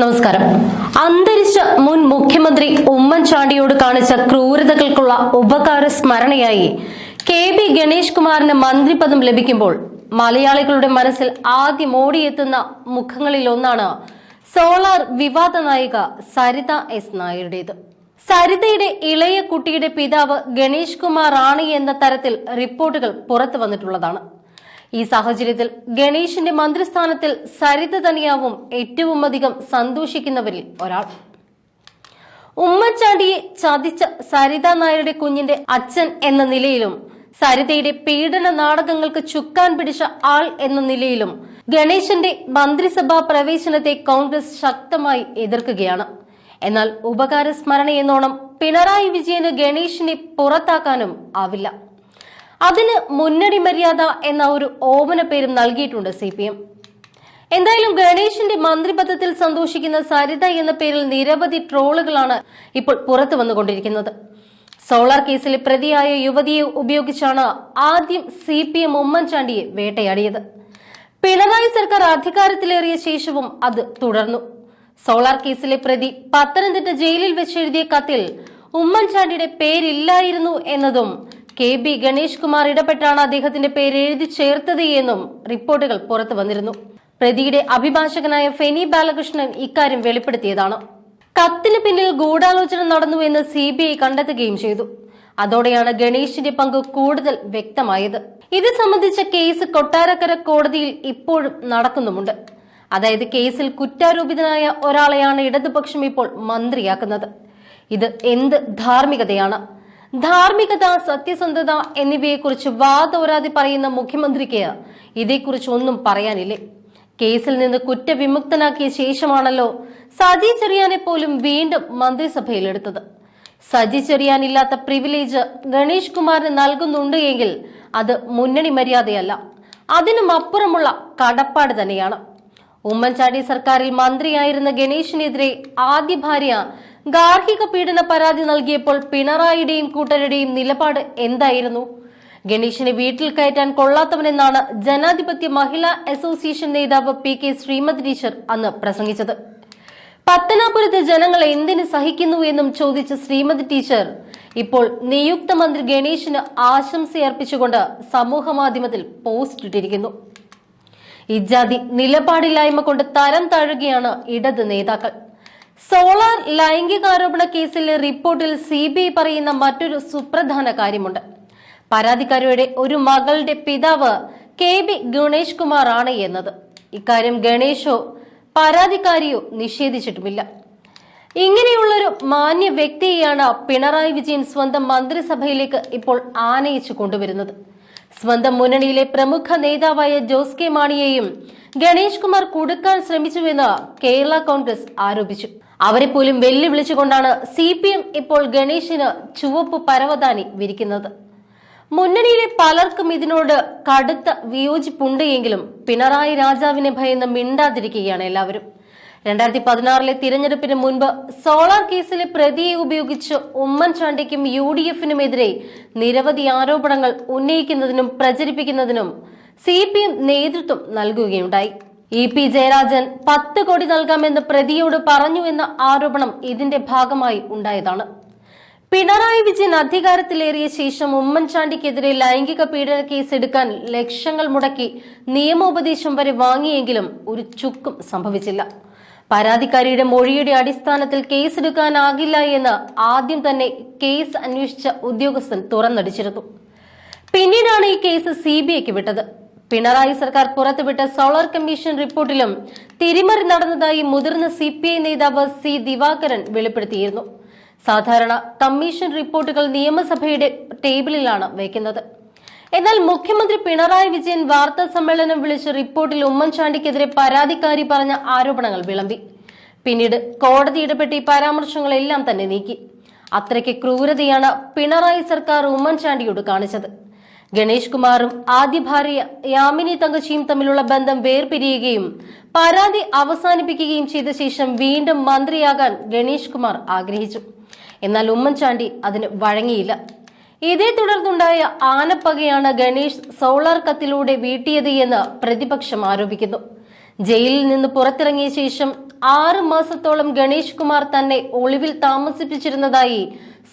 നമസ്കാരം. അന്തരിച്ച മുൻ മുഖ്യമന്ത്രി ഉമ്മൻചാണ്ടിയോട് കാണിച്ച ക്രൂരതകൾക്കുള്ള ഉപകാര സ്മരണയായി കെ ബി ഗണേഷ് കുമാറിന് മന്ത്രിപദം ലഭിക്കുമ്പോൾ മലയാളികളുടെ മനസ്സിൽ ആദ്യം ഓടിയെത്തുന്ന മുഖങ്ങളിൽ ഒന്നാണ് സോളാർ വിവാദ നായിക സരിത എസ് നായരുടേത്. സരിതയുടെ ഇളയ കുട്ടിയുടെ പിതാവ് ഗണേഷ് കുമാർ ആണ് എന്ന തരത്തിൽ റിപ്പോർട്ടുകൾ പുറത്തു വന്നിട്ടുള്ളതാണ്. ഈ സാഹചര്യത്തിൽ ഗണേശിന്റെ മന്ത്രിസ്ഥാനത്തിൽ സരിത തനിയാവും ഏറ്റവും അധികം സന്തോഷിക്കുന്നവരിൽ ഒരാൾ. ഉമ്മൻചാണ്ടിയെ ചതിച്ച സരിത നായരുടെ കുഞ്ഞിന്റെ അച്ഛൻ എന്ന നിലയിലും സരിതയുടെ പീഡന നാടകങ്ങൾക്ക് ചുക്കാൻ പിടിച്ച ആൾ എന്ന നിലയിലും ഗണേശന്റെ മന്ത്രിസഭാ പ്രവേശനത്തെ കോൺഗ്രസ് ശക്തമായി എതിർക്കുകയാണ്. എന്നാൽ ഉപകാര സ്മരണയെന്നോണം പിണറായി വിജയന് ഗണേശിനെ പുറത്താക്കാനും ആവില്ല. അതിന് മുന്നണി മര്യാദ എന്ന ഒരു ഓമന പേരും നൽകിയിട്ടുണ്ട് സി പി എം എന്തായാലും ഗണേശിന്റെ മന്ത്രിപദത്തിൽ സന്തോഷിക്കുന്ന സരിത എന്ന പേരിൽ നിരവധി ട്രോളുകളാണ് ഇപ്പോൾ പുറത്തു വന്നുകൊണ്ടിരിക്കുന്നത്. സോളാർ കേസിലെ പ്രതിയായ യുവതിയെ ഉപയോഗിച്ചാണ് ആദ്യം സി പി എം ഉമ്മൻചാണ്ടിയെ വേട്ടയാടിയത്. പിണറായി സർക്കാർ അധികാരത്തിലേറിയ ശേഷവും അത് തുടർന്നു. സോളാർ കേസിലെ പ്രതി പത്തനംതിട്ട ജയിലിൽ വെച്ചെഴുതിയ കത്തിൽ ഉമ്മൻചാണ്ടിയുടെ പേരില്ലായിരുന്നു എന്നതും കെ ബി ഗണേഷ് കുമാർ ഇടപെട്ടാണ് അദ്ദേഹത്തിന്റെ പേര് എഴുതി ചേർത്തത് എന്നും റിപ്പോർട്ടുകൾ പുറത്തു വന്നിരുന്നു. പ്രതിയുടെ അഭിഭാഷകനായ ഫെനി ബാലകൃഷ്ണൻ ഇക്കാര്യം വെളിപ്പെടുത്തിയതാണ്. കത്തിന് പിന്നിൽ ഗൂഢാലോചന നടന്നു എന്ന് സി ബി ഐ കണ്ടെത്തുകയും ചെയ്തു. അതോടെയാണ് ഗണേഷിന്റെ പങ്ക് കൂടുതൽ വ്യക്തമായത്. ഇത് സംബന്ധിച്ച കേസ് കൊട്ടാരക്കര കോടതിയിൽ ഇപ്പോഴും നടക്കുന്നുമുണ്ട്. അതായത് കേസിൽ കുറ്റാരോപിതനായ ഒരാളെയാണ് ഇടതുപക്ഷം ഇപ്പോൾ മന്ത്രിയാക്കുന്നത്. ഇത് എന്ത് ധാർമ്മികതയാണ്? ധാർമ്മികത സത്യസന്ധത എന്നിവയെക്കുറിച്ച് വാതോരാതെ പറയുന്ന മുഖ്യമന്ത്രിക്ക് ഇതേക്കുറിച്ച് ഒന്നും പറയാനില്ലേ? കേസിൽ നിന്ന് കുറ്റവിമുക്തനാക്കിയ ശേഷമാണല്ലോ സജി ചെറിയാനെ പോലും വീണ്ടും മന്ത്രിസഭയിലെടുത്തത്. സജി ചെറിയാനില്ലാത്ത പ്രിവിലേജ് ഗണേഷ് കുമാറിന് നൽകുന്നുണ്ട് എങ്കിൽ അത് മുന്നണി മര്യാദയല്ല. അതിനും അപ്പുറമുള്ള കടപ്പാട് തന്നെയാണ്. ഉമ്മൻചാണ്ടി സർക്കാരിൽ മന്ത്രിയായിരുന്ന ഗണേഷിനെതിരെ ആദ്യ ഭാര്യ ഗാർഹിക പീഡന പരാതി നൽകിയപ്പോൾ പിണറായിയുടെയും കൂട്ടരുടെയും നിലപാട് എന്തായിരുന്നു? ഗണേഷിനെ വീട്ടിൽ കയറ്റാൻ കൊള്ളാത്തവനെന്നാണ് ജനാധിപത്യ മഹിളാ അസോസിയേഷൻ നേതാവ് പി കെ ശ്രീമതി ടീച്ചർ അന്ന് പ്രസംഗിച്ചത്. പത്തനാപുരത്തെ ജനങ്ങൾ എന്തിന് സഹിക്കുന്നു എന്നും ചോദിച്ച ശ്രീമതി ടീച്ചർ ഇപ്പോൾ നിയുക്ത മന്ത്രി ഗണേഷിന് ആശംസയർപ്പിച്ചുകൊണ്ട് സമൂഹ മാധ്യമത്തിൽ പോസ്റ്റ് ഇട്ടിരിക്കുന്നു. ഇജാതി നിലപാടില്ലായ്മ കൊണ്ട് തരം താഴുകയാണ് ഇടത് നേതാക്കൾ. സോളാർ ലൈംഗികാരോപണ കേസിലെ റിപ്പോർട്ടിൽ സി ബി ഐ പറയുന്ന മറ്റൊരു സുപ്രധാന കാര്യമുണ്ട്. പരാതിക്കാരിയുടെ ഒരു മകളുടെ പിതാവ് കെ ബി ഗണേഷ് കുമാർ ആണ് എന്നത്. ഇക്കാര്യം ഗണേഷോ പരാതിക്കാരിയോ നിഷേധിച്ചിട്ടുമില്ല. ഇങ്ങനെയുള്ളൊരു മാന്യ വ്യക്തിയെയാണ് പിണറായി വിജയൻ സ്വന്തം മന്ത്രിസഭയിലേക്ക് ഇപ്പോൾ ആനയിച്ചു കൊണ്ടുവരുന്നത്. സ്വന്തം മുന്നണിയിലെ പ്രമുഖ നേതാവായ ജോസ് കെ മാണിയെയും ഗണേഷ് കുമാർ കുടുക്കാൻ ശ്രമിച്ചുവെന്ന് കേരള കോൺഗ്രസ് ആരോപിച്ചു. അവരെ പോലും വെല്ലുവിളിച്ചുകൊണ്ടാണ് സി പി എം ഇപ്പോൾ ഗണേഷിന് ചുവപ്പ് പരവതാനി വിരിക്കുന്നത്. മുന്നണിയിലെ പലർക്കും ഇതിനോട് കടുത്ത വിയോജിപ്പുണ്ട് എങ്കിലും പിണറായി രാജാവിനെ ഭയന്ന് മിണ്ടാതിരിക്കുകയാണ് എല്ലാവരും. രണ്ടായിരത്തി പതിനാറിലെ തിരഞ്ഞെടുപ്പിന് മുൻപ് സോളാർ കേസിലെ പ്രതിയെ ഉപയോഗിച്ച് ഉമ്മൻചാണ്ടിക്കും യു ഡി എഫിനുമെതിരെ നിരവധി ആരോപണങ്ങൾ ഉന്നയിക്കുന്നതിനും പ്രചരിപ്പിക്കുന്നതിനും സി പി എം നേതൃത്വം നൽകുകയുണ്ടായി. ഇ പി ജയരാജൻ പത്ത് കോടി നൽകാമെന്ന് പ്രതിയോട് പറഞ്ഞു എന്ന ആരോപണം ഇതിന്റെ ഭാഗമായി ഉണ്ടായതാണ്. പിണറായി വിജയൻ അധികാരത്തിലേറിയ ശേഷം ഉമ്മൻചാണ്ടിക്കെതിരെ ലൈംഗിക പീഡന കേസ് എടുക്കാൻ ലക്ഷങ്ങൾ മുടക്കി നിയമോപദേശം വരെ വാങ്ങിയെങ്കിലും ഒരു ചുക്കും സംഭവിച്ചില്ല. പരാതിക്കാരിയുടെ മൊഴിയുടെ അടിസ്ഥാനത്തിൽ കേസെടുക്കാനാകില്ല എന്ന് ആദ്യം തന്നെ കേസ് അന്വേഷിച്ച ഉദ്യോഗസ്ഥൻ തുറന്നടിച്ചിരുന്നു. പിന്നീടാണ് ഈ കേസ് സി ബി ഐക്ക് വിട്ടത്. പിണറായി സർക്കാർ പുറത്തുവിട്ട സോളാർ കമ്മീഷൻ റിപ്പോർട്ടിലും തിരിമറി നടന്നതായി മുതിർന്ന സി പി ഐ നേതാവ് സി ദിവാകരൻ വെളിപ്പെടുത്തിയിരുന്നു. സാധാരണ കമ്മീഷൻ റിപ്പോർട്ടുകൾ നിയമസഭയുടെ ടേബിളിലാണ് വയ്ക്കുന്നത്. എന്നാൽ മുഖ്യമന്ത്രി പിണറായി വിജയൻ വാർത്താ സമ്മേളനം വിളിച്ച് റിപ്പോർട്ടിൽ ഉമ്മൻചാണ്ടിക്കെതിരെ പരാതിക്കാരി പറഞ്ഞ ആരോപണങ്ങൾ വിളമ്പി. പിന്നീട് കോടതി ഇടപെട്ട് ഈ പരാമർശങ്ങളെല്ലാം തന്നെ നീക്കി. അത്രയ്ക്ക് ക്രൂരതയാണ് പിണറായി സർക്കാർ ഉമ്മൻചാണ്ടിയോട് കാണിച്ചത്. ഗണേഷ് കുമാറും ആദ്യ ഭാര്യ യാമിനി തങ്കച്ചിയും തമ്മിലുള്ള ബന്ധം വേർപിരിയുകയും പരാതി അവസാനിപ്പിക്കുകയും ചെയ്ത ശേഷം വീണ്ടും മന്ത്രിയാകാൻ ഗണേഷ് കുമാർ ആഗ്രഹിച്ചു. എന്നാൽ ഉമ്മൻചാണ്ടി അതിന് വഴങ്ങിയില്ല. ഇതേ തുടർന്നുണ്ടായ ആനപ്പകയാണ് ഗണേഷ് സോളാർ കത്തിലൂടെ വീട്ടിയത് എന്ന് പ്രതിപക്ഷം ആരോപിക്കുന്നു. ജയിലിൽ നിന്ന് പുറത്തിറങ്ങിയ ശേഷം ആറ് മാസത്തോളം ഗണേഷ് കുമാർ തന്നെ ഒളിവിൽ താമസിപ്പിച്ചിരുന്നതായി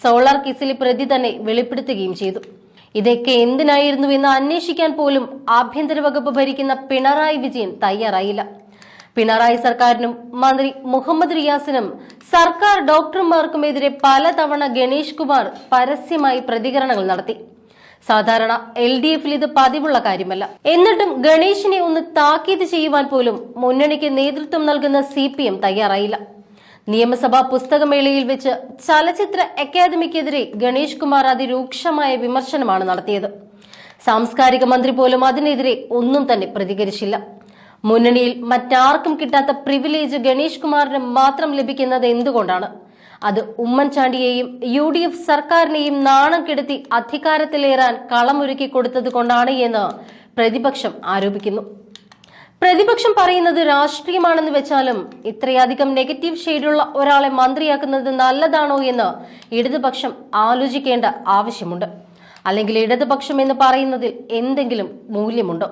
സോളാർ കേസിലെ പ്രതി തന്നെ വെളിപ്പെടുത്തുകയും ചെയ്തു. ഇതൊക്കെ എന്തിനായിരുന്നു എന്ന് അന്വേഷിക്കാൻ പോലും ആഭ്യന്തര വകുപ്പ് ഭരിക്കുന്ന പിണറായി വിജയൻ തയ്യാറായില്ല. പിണറായി സർക്കാരിനും മന്ത്രി മുഹമ്മദ് റിയാസിനും സർക്കാർ ഡോക്ടർമാർക്കുമെതിരെ പലതവണ ഗണേഷ് കുമാർ പരസ്യമായി പ്രതികരണങ്ങൾ നടത്തി. സാധാരണ എൽ ഡി എഫിൽ ഇത് പതിവുള്ള കാര്യമല്ല. എന്നിട്ടും ഗണേഷിനെ ഒന്ന് താക്കീത് ചെയ്യുവാൻ പോലും മുന്നണിക്ക് നേതൃത്വം നൽകുന്ന സി പി എം തയ്യാറായില്ല. നിയമസഭാ പുസ്തകമേളയിൽ വെച്ച് ചലച്ചിത്ര അക്കാദമിക്കെതിരെ ഗണേഷ് കുമാർ അതിരൂക്ഷമായ വിമർശനമാണ് നടത്തിയത്. സാംസ്കാരിക മന്ത്രി പോലും അതിനെതിരെ ഒന്നും തന്നെ പ്രതികരിച്ചില്ല. മുന്നണിയിൽ മറ്റാർക്കും കിട്ടാത്ത പ്രിവിലേജ് ഗണേഷ് കുമാറിന് മാത്രം ലഭിക്കുന്നത് എന്തുകൊണ്ടാണ്? അത് ഉമ്മൻചാണ്ടിയെയും യു ഡി എഫ് സർക്കാരിനെയും നാണം കെടുത്തി അധികാരത്തിലേറാൻ കളമൊരുക്കി കൊടുത്തത് കൊണ്ടാണ് എന്ന് പ്രതിപക്ഷം ആരോപിക്കുന്നു. പ്രതിപക്ഷം പറയുന്നത് രാഷ്ട്രീയമാണെന്ന് വെച്ചാലും ഇത്രയധികം നെഗറ്റീവ് ഷെയ്ഡുള്ള ഒരാളെ മന്ത്രിയാക്കുന്നത് നല്ലതാണോ എന്ന് ഇടതുപക്ഷം ആലോചിക്കേണ്ട ആവശ്യമുണ്ട്. അല്ലെങ്കിൽ ഇടതുപക്ഷം എന്ന് പറയുന്നതിൽ എന്തെങ്കിലും മൂല്യമുണ്ടോ?